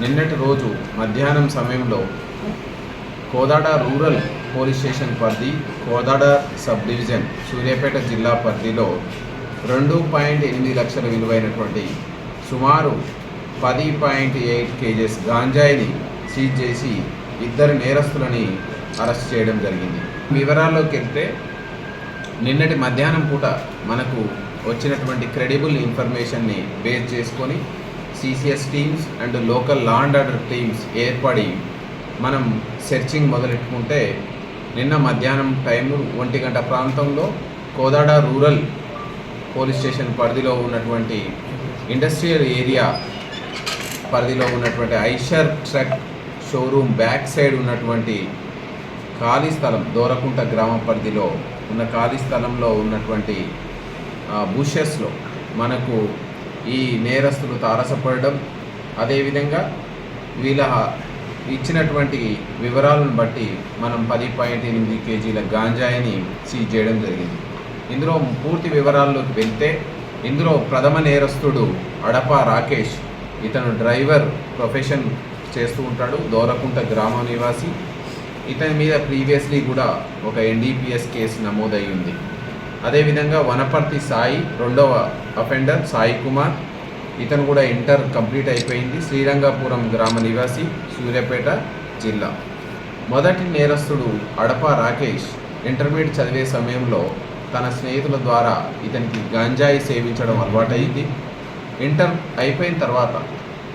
నిన్నటి రోజు మధ్యాహ్నం సమయంలో కోదాడ రూరల్ పోలీస్ స్టేషన్ పరిధి కోదాడ సబ్ డివిజన్ సూర్యాపేట జిల్లా పరిధిలో రెండు పాయింట్ ఎనిమిది లక్షల విలువైనటువంటి సుమారు పది పాయింట్ ఎయిట్ కేజెస్ గాంజాయిని సీజ్ చేసి ఇద్దరు నేరస్తులని అరెస్ట్ చేయడం జరిగింది. వివరాల్లోకి వెళ్తే నిన్నటి మధ్యాహ్నం పూట మనకు వచ్చినటువంటి క్రెడిబుల్ ఇన్ఫర్మేషన్ని బేస్ చేసుకొని CCS teams and local law and order teams ఏర్పడి మనం సెర్చింగ్ మొదలెట్టుకుంటే నిన్న మధ్యాహ్నం టైము ఒంటి గంట ప్రాంతంలో కోదాడ రూరల్ పోలీస్ స్టేషన్ పరిధిలో ఉన్నటువంటి ఇండస్ట్రియల్ ఏరియా పరిధిలో ఉన్నటువంటి Eicher truck showroom back side ఉన్నటువంటి ఖాళీ స్థలం దోరకుంట గ్రామ పరిధిలో ఉన్న ఖాళీ స్థలంలో ఉన్నటువంటి బుషెస్లో మనకు ఈ నేరస్తులు తారసపడడం అదేవిధంగా వీళ్ళ ఇచ్చినటువంటి వివరాలను బట్టి మనం పది పాయింట్ ఎనిమిది కేజీల గాంజాయిని సీజ్ చేయడం జరిగింది. ఇందులో పూర్తి వివరాల్లోకి వెళ్తే ఇందులో ప్రథమ నేరస్తుడు అడప రాకేష్ ఇతను డ్రైవర్ ప్రొఫెషన్ చేస్తూ ఉంటాడు దోరకుంట గ్రామ నివాసి. ఇతని మీద ప్రీవియస్లీ కూడా ఒక ఎన్డీపీఎస్ కేసు నమోదై ఉంది అదేవిధంగా వనపర్తి సాయి రెండవ అఫెండర్ సాయి కుమార్ ఇతను కూడా ఇంటర్ కంప్లీట్ అయిపోయింది. శ్రీరంగపురం గ్రామ నివాసి సూర్యాపేట జిల్లా. మొదటి నేరస్తుడు అడప రాకేష్ ఇంటర్మీడియట్ చదివే సమయంలో తన స్నేహితుల ద్వారా ఇతనికి గంజాయి సేవించడం అలవాటైంది. ఇంటర్ అయిపోయిన తర్వాత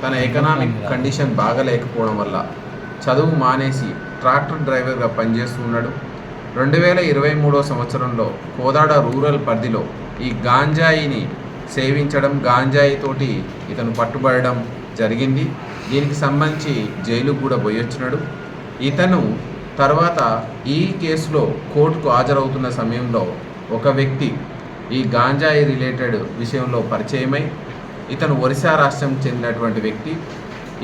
తన ఎకనామిక్ కండిషన్ బాగలేకపోవడం వల్ల చదువు మానేసి ట్రాక్టర్ డ్రైవర్గా పనిచేస్తున్నాడు రెండు వేల ఇరవై మూడో సంవత్సరంలో కోదాడ రూరల్ పరిధిలో ఈ గాంజాయిని సేవించడం గాంజాయితోటి ఇతను పట్టుబడడం జరిగింది. దీనికి సంబంధించి జైలుకు కూడా పోయొచ్చినాడు ఇతను తర్వాత ఈ కేసులో కోర్టుకు హాజరవుతున్న సమయంలో ఒక వ్యక్తి ఈ గాంజాయి రిలేటెడ్ విషయంలో పరిచయమై ఇతను ఒరిస్సా రాష్ట్రం చెందినటువంటి వ్యక్తి.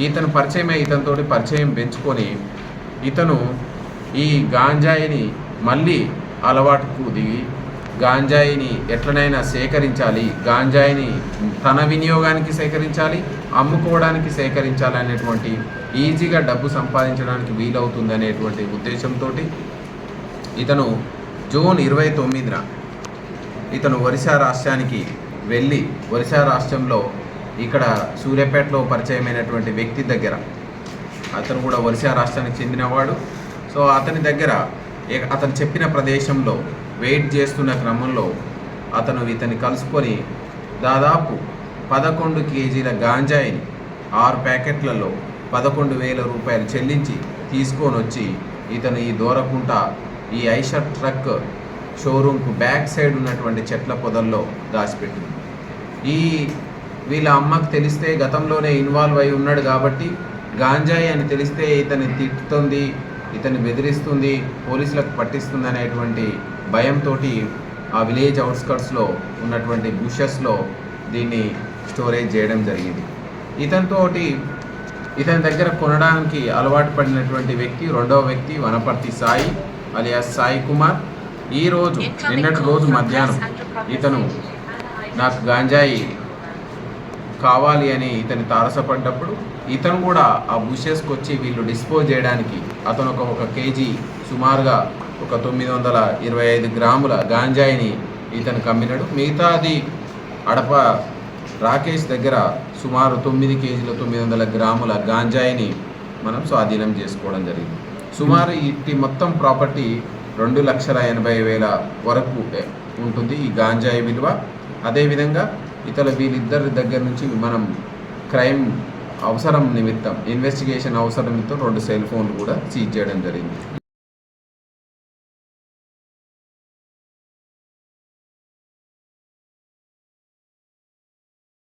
ఇతను పరిచయమై ఇతనితోటి పరిచయం పెంచుకొని ఇతను ఈ గాంజాయిని మళ్ళీ అలవాటుకు దిగి గాంజాయిని ఎట్లనైనా సేకరించాలి గాంజాయిని తన వినియోగానికి సేకరించాలి అమ్ముకోవడానికి సేకరించాలి అనేటువంటి ఈజీగా డబ్బు సంపాదించడానికి వీలవుతుంది అనేటువంటి ఉద్దేశంతో ఇతను జూన్ ఇరవై తొమ్మిదిన ఇతను ఒరిస్సా రాష్ట్రానికి వెళ్ళి ఒరిస్సా రాష్ట్రంలో ఇక్కడ సూర్యాపేటలో పరిచయమైనటువంటి వ్యక్తి దగ్గర అతను కూడా ఒరిస్సా రాష్ట్రానికి చెందినవాడు. సో అతని దగ్గర అతను చెప్పిన ప్రదేశంలో వెయిట్ చేస్తున్న క్రమంలో అతను ఇతని కలుసుకొని దాదాపు పదకొండు కేజీల గాంజాయిని ఆరు ప్యాకెట్లలో పదకొండు వేల రూపాయలు చెల్లించి తీసుకొని వచ్చి ఇతను ఈ దూరకుంట ఈ ఐషర్ ట్రక్ షోరూంకు బ్యాక్ సైడ్ ఉన్నటువంటి చెట్ల పొదల్లో దాచిపెట్టింది. ఈ వీళ్ళ అమ్మకు తెలిస్తే గతంలోనే ఇన్వాల్వ్ అయి ఉన్నాడు కాబట్టి గాంజాయి అని తెలిస్తే ఇతని తిట్టుతుంది ఇతన్ని బెదిరిస్తుంది పోలీసులకు పట్టిస్తుంది అనేటువంటి భయంతో ఆ విలేజ్ అవుట్స్కట్స్లో ఉన్నటువంటి బుషెస్లో దీన్ని స్టోరేజ్ చేయడం జరిగింది. ఇతనితోటి ఇతని దగ్గర కొనడానికి అలవాటు పడినటువంటి వ్యక్తి రెండవ వ్యక్తి వనపర్తి సాయి అలియాస్ సాయి కుమార్. ఈ రోజు నిన్నటి రోజు మధ్యాహ్నం ఇతను నాకు గాంజాయి కావాలి అని ఇతని తారసపడ్డప్పుడు ఇతను కూడా ఆ బుషెస్కి వచ్చి వీళ్ళు డిస్పోజ్ చేయడానికి అతను ఒక ఒక కేజీ సుమారుగా ఒక తొమ్మిది వందల ఇరవై ఐదు గ్రాముల గాంజాయిని ఇతను కమ్మినాడు. మిగతాది అడప రాకేష్ దగ్గర సుమారు తొమ్మిది కేజీల తొమ్మిది వందల గ్రాముల గాంజాయిని మనం స్వాధీనం చేసుకోవడం జరిగింది. సుమారు ఇట్టి మొత్తం ప్రాపర్టీ రెండు లక్షల ఎనభై వేల వరకు ఉంటుంది ఈ గాంజాయి విలువ. అదేవిధంగా ఇతర వీళ్ళిద్దరి దగ్గర నుంచి మనం క్రైమ్ అవసరం నిమిత్తం ఇన్వెస్టిగేషన్ అవసరం నిమిత్తం రెండు సెల్ ఫోన్లు కూడా సీజ్ చేయడం జరిగింది.